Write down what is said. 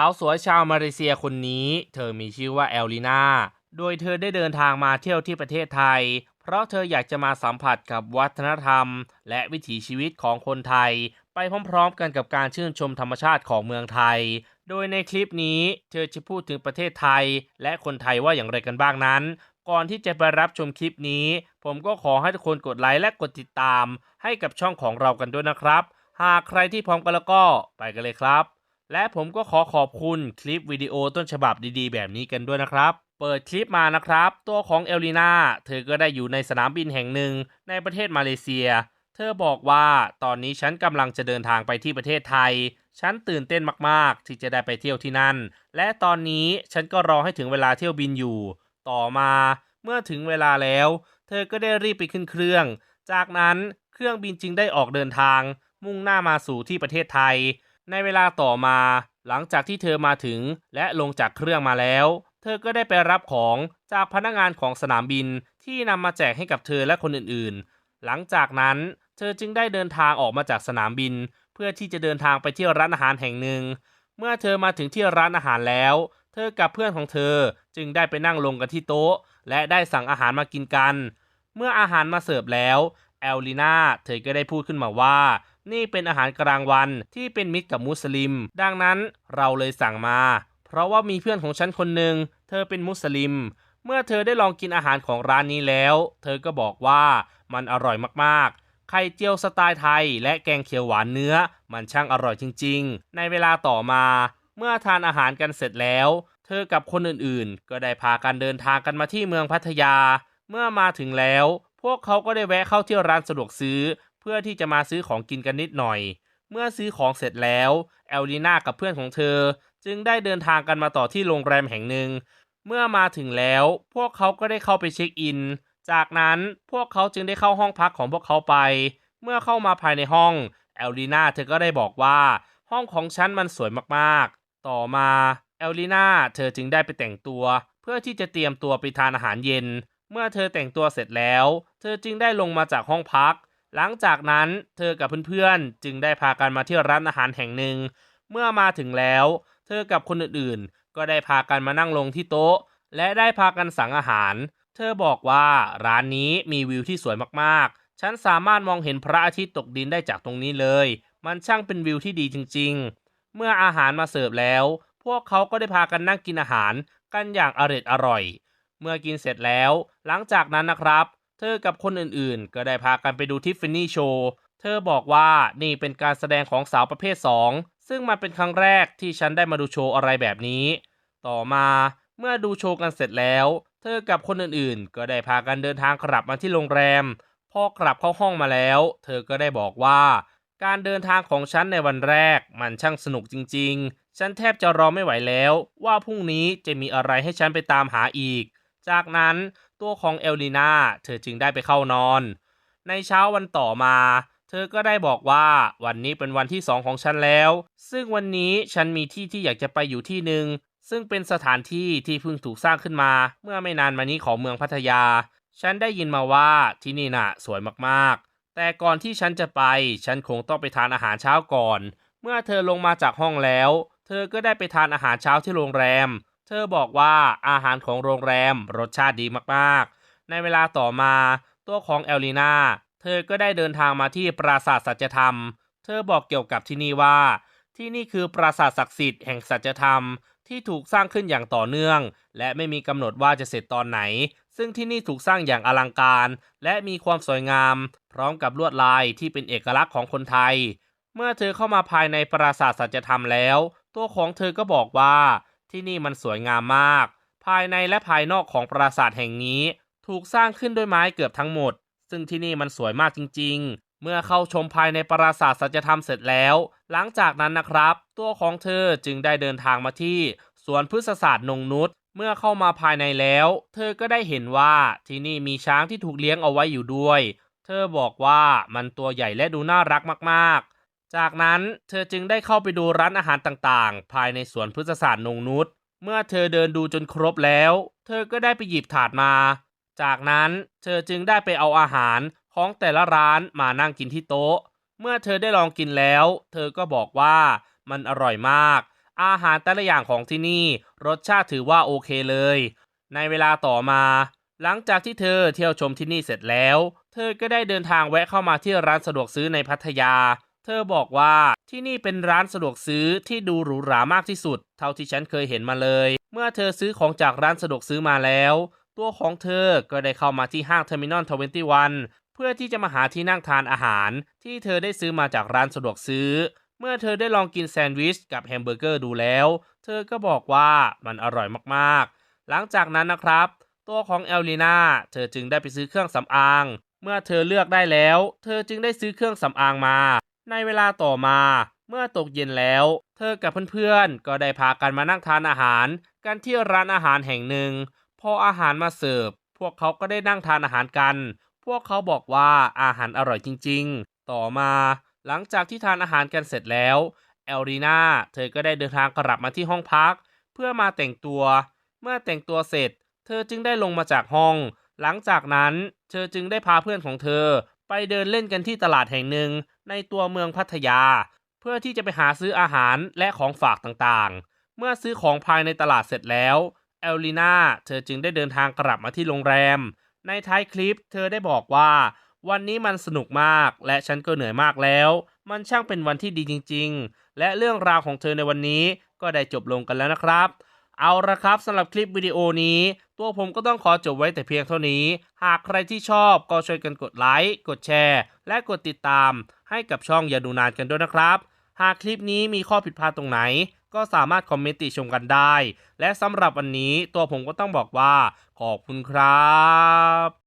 าวสวยชาวมาเลเซียคนนี้ เธอมีชื่อว่าแอลลีนาโดยเธอได้เดินทางมาเที่ยวที่ประเทศไทย เพราะเธออยากจะมาสัมผัสกับวัฒนธรรม และวิถีชีวิตของคนไทย ไปพร้อมๆ กันกับการชื่นชมธรรมชาติของเมืองไทย โดยในคลิปนี้เธอจะพูดถึงประเทศไทย และคนไทยว่าอย่างไรกันบ้างนั้น ก่อนที่จะไปรับชมคลิปนี้ ผมก็ขอให้ทุกคนกดไลค์และกดติดตาม ให้กับช่องของเรากันด้วยนะครับ หากใครที่พร้อมกันแล้วก็ไปกันเลยครับ และผมก็ขอขอบคุณคลิปวิดีโอต้นฉบับดีๆ แบบนี้กันด้วยนะครับ เปิดคลิปมานะครับ ตัวของเอลลีนาเธอก็ได้อยู่ในสนามบินแห่งหนึ่งในประเทศมาเลเซีย เธอบอกว่าตอนนี้ฉันกำลังจะเดินทางไปที่ประเทศไทย ฉันตื่นเต้นมากๆ ที่จะได้ไปเที่ยวที่นั่น และตอนนี้ฉันก็รอให้ถึงเวลาเที่ยวบินอยู่ ต่อมาเมื่อถึงเวลาแล้ว เธอก็ได้รีบไปขึ้นเครื่อง จากนั้นเครื่องบินจึงได้ออกเดินทาง มุ่งหน้ามาสู่ที่ประเทศไทย ในเวลาต่อมา หลังจากที่เธอมาถึงและลงจากเครื่องมาแล้ว เธอก็ได้ไปรับของจากพนักงานของสนามบินที่นำมาแจกให้กับเธอและคนอื่นๆ หลังจากนั้นเธอจึงได้เดินทางออกมาจากสนามบิน เพื่อที่จะเดินทางไปที่ร้านอาหารแห่งหนึ่ง เมื่อเธอมาถึงที่ร้านอาหารแล้ว เธอกับเพื่อนของเธอจึงได้ไปนั่งลงกันที่โต๊ะ และได้สั่งอาหารมากินกัน เมื่ออาหารมาเสิร์ฟแล้วแอลลีนาเธอก็ได้พูดขึ้นมาว่า นี่เป็นอาหารกลางวันที่เป็นมิตรกับมุสลิม ดังนั้นเราเลยสั่งมา เพราะว่ามีเพื่อนของฉันคนหนึ่งเธอเป็นมุสลิม เมื่อเธอได้ลองกินอาหารของร้านนี้แล้ว เธอก็บอกว่ามันอร่อยมากๆ ไข่เจียวสไตล์ไทย และแกงเขียวหวานเนื้อ มันช่างอร่อยจริง ๆ ในเวลาต่อมา เมื่อทานอาหารกันเสร็จแล้ว เธอกับคนอื่นๆ ก็ได้พากันเดินทางกันมาที่เมืองพัทยา เมื่อมาถึงแล้วพวกเขาก็ได้แวะเข้าที่ร้านสะดวกซื้อ เพื่อที่จะมาซื้อของกินกันนิดหน่อย เมื่อซื้อของเสร็จแล้วแอลลีนากับเพื่อนของเธอ จึงได้เดินทางกันมาต่อที่โรงแรมแห่งหนึ่ง เมื่อมาถึงแล้ว พวกเขาก็ได้เข้าไปเช็คอิน จากนั้นพวกเขาจึงได้เข้าห้องพักของพวกเขาไป เมื่อเข้ามาภายในห้องแอลลีนาเธอก็ได้บอกว่า ห้องของฉันมันสวยมากๆ ต่อมาแอลลีนาเธอจึงได้ไปแต่งตัว เพื่อที่จะเตรียมตัวไปทานอาหารเย็น เมื่อเธอแต่งตัวเสร็จแล้ว เธอจึงได้ลงมาจากห้องพัก หลังจากนั้นเธอกับเพื่อนๆ จึงได้พากันมาที่ร้านอาหารแห่งหนึ่ง เมื่อมาถึงแล้ว เธอกับคนอื่นๆ ก็ได้พากันมานั่งลงที่โต๊ะ และได้พากันสั่งอาหาร เธอบอกว่าร้านนี้มีวิวที่สวยมากๆ ฉันสามารถมองเห็นพระอาทิตย์ตกดินได้จากตรงนี้เลย มันช่างเป็นวิวที่ดีจริงๆ เมื่ออาหารมาเสิร์ฟแล้ว พวกเขาก็ได้พากันนั่งกินอาหารกันอย่างอร็ดอร่อย เมื่อกินเสร็จแล้ว หลังจากนั้นนะครับ เธอกับคนอื่นๆ ก็ได้พากันไปดูทิฟฟานี่โชว์เธอบอกว่านี่เป็นการแสดงของสาวประเภท 2 ซึ่งมันเป็นครั้งแรกที่ฉันได้มาดูโชว์อะไรแบบนี้ ต่อมาเมื่อดูโชว์กันเสร็จแล้ว เธอกับคนอื่นๆ ก็ได้พากันเดินทางกลับมาที่โรงแรม พอกลับเข้าห้องมาแล้ว เธอก็ได้บอกว่า การเดินทางของฉันในวันแรก มันช่างสนุกจริงๆ ฉันแทบจะรอไม่ไหวแล้ว ว่าพรุ่งนี้จะมีอะไรให้ฉันไปตามหาอีก จากนั้น ตัวของเอลลีนาเธอจึงได้ไปเข้านอน ในเช้าวันต่อมา เธอก็ได้บอกว่าวันนี้เป็นวันที่สองของฉันแล้ว ซึ่งวันนี้ฉันมีที่ที่อยากจะไปอยู่ที่หนึ่งซึ่งเป็นสถานที่ที่เพิ่งถูกสร้างขึ้นมา เมื่อไม่นานมานี้ของเมืองพัทยา ฉันได้ยินมาว่าที่นี่น่ะสวยมากๆ แต่ก่อนที่ฉันจะไป ฉันคงต้องไปทานอาหารเช้าก่อน เมื่อเธอลงมาจากห้องแล้ว เธอก็ได้ไปทานอาหารเช้าที่โรงแรม ธอบอกว่าอาหารของโรงแรมรสชาติดีมากๆ ในเวลาต่อมาตัวของแอลลีนาเธอก็ได้เดินทางมาที่ปราสาทสัจธรรม เธอบอกเกี่ยวกับที่นี่ว่า ที่นี่คือปราสาทศักดิ์สิทธิ์แห่งสัจธรรมที่ถูกสร้างขึ้นอย่างต่อเนื่อง และไม่มีกำหนดว่าจะเสร็จตอนไหน ซึ่งที่นี่ถูกสร้างอย่างอลังการ และมีความสวยงาม พร้อมกับลวดลายที่เป็นเอกลักษณ์ของคนไทย เมื่อเธอเข้ามาภายในปราสาทสัจธรรมแล้ว ตัวของเธอก็บอกว่า ที่นี่มันสวยงามมาก ภายในและภายนอกของปราสาทแห่งนี้ ถูกสร้างขึ้นด้วยไม้เกือบทั้งหมด ซึ่งที่นี่มันสวยมากจริง ๆ เมื่อเข้าชมภายในปราสาทสัจธรรมเสร็จแล้ว หลังจากนั้นนะครับ ตัวของเธอจึงได้เดินทางมาที่สวนพฤกษศาสตร์นงนุษเมื่อเข้ามาภายในแล้ว เธอก็ได้เห็นว่าที่นี่มีช้างที่ถูกเลี้ยงเอาไว้อยู่ด้วย เธอบอกว่ามันตัวใหญ่และดูน่ารักมาก จากนั้นเธอจึงได้เข้าไปดูร้านอาหารต่างๆ ภายในสวนพฤกษศาสตร์นงนุษเมื่อเธอเดินดูจนครบแล้ว เธอก็ได้ไปหยิบถาดมา จากนั้นเธอจึงได้ไปเอาอาหารของแต่ละร้านมานั่งกินที่โต๊ะ เมื่อเธอได้ลองกินแล้ว เธอก็บอกว่ามันอร่อยมาก อาหารแต่ละอย่างของที่นี่ รสชาติถือว่าโอเคเลย ในเวลาต่อมา หลังจากที่เธอเที่ยวชมที่นี่เสร็จแล้ว เธอก็ได้เดินทางแวะเข้ามาที่ร้านสะดวกซื้อในพัทยา เธอบอกว่าที่นี่เป็นร้านสะดวกซื้อที่ดูหรูหรามากที่สุด เท่าที่ฉันเคยเห็นมาเลย เมื่อเธอซื้อของจากร้านสะดวกซื้อมาแล้ว ตัวของเธอก็ได้เข้ามาที่ห้างเทอร์มินอล21เพื่อที่จะมาหาที่นั่งทานอาหาร ที่เธอได้ซื้อมาจากร้านสะดวกซื้อ เมื่อเธอได้ลองกินแซนด์วิชกับแฮมเบอร์เกอร์ดูแล้ว เธอก็บอกว่ามันอร่อยมากๆ หลังจากนั้นนะครับ ตัวของเอลลีนาเธอจึงได้ไปซื้อเครื่องสำอาง เมื่อเธอเลือกได้แล้ว เธอจึงได้ซื้อเครื่องสำอางมา ในเวลาต่อมาเมื่อตกเย็นแล้ว เธอกับเพื่อนๆ ก็ได้พากันมานั่งทานอาหาร กันที่ร้านอาหารแห่งหนึ่ง พออาหารมาเสิร์ฟ พวกเขาก็ได้นั่งทานอาหารกัน พวกเขาบอกว่าอาหารอร่อยจริงๆ ต่อมา หลังจากที่ทานอาหารกันเสร็จแล้วเอลรีนาเธอก็ได้เดินทางกลับมาที่ห้องพัก เพื่อมาแต่งตัว เมื่อแต่งตัวเสร็จ เธอจึงได้ลงมาจากห้อง หลังจากนั้น เธอจึงได้พาเพื่อนของเธอ ไปเดินเล่นกันที่ตลาดแห่งหนึ่งในตัวเมืองพัทยา เพื่อที่จะไปหาซื้ออาหารและของฝากต่างๆ เมื่อซื้อของภายในตลาดเสร็จแล้วเอลลีนาเธอจึงได้เดินทางกลับมาที่โรงแรม ในท้ายคลิปเธอได้บอกว่า วันนี้มันสนุกมากและฉันก็เหนื่อยมากแล้ว มันช่างเป็นวันที่ดีจริง ๆ และเรื่องราวของเธอในวันนี้ก็ได้จบลงกันแล้วนะครับ เอาละครับสำหรับคลิปวิดีโอนี้ ตัวผมก็ต้องขอจบไว้แต่เพียงเท่านี้ หากใครที่ชอบก็ช่วยกันกดไลค์กดแชร์ และกดติดตาม ให้กับช่องอย่าดูนานกันด้วยนะครับ หากคลิปนี้มีข้อผิดพลาดตรงไหน ก็สามารถคอมเมนต์ติชมกันได้ และสำหรับวันนี้ตัวผมก็ต้องบอกว่า ขอบคุณครับ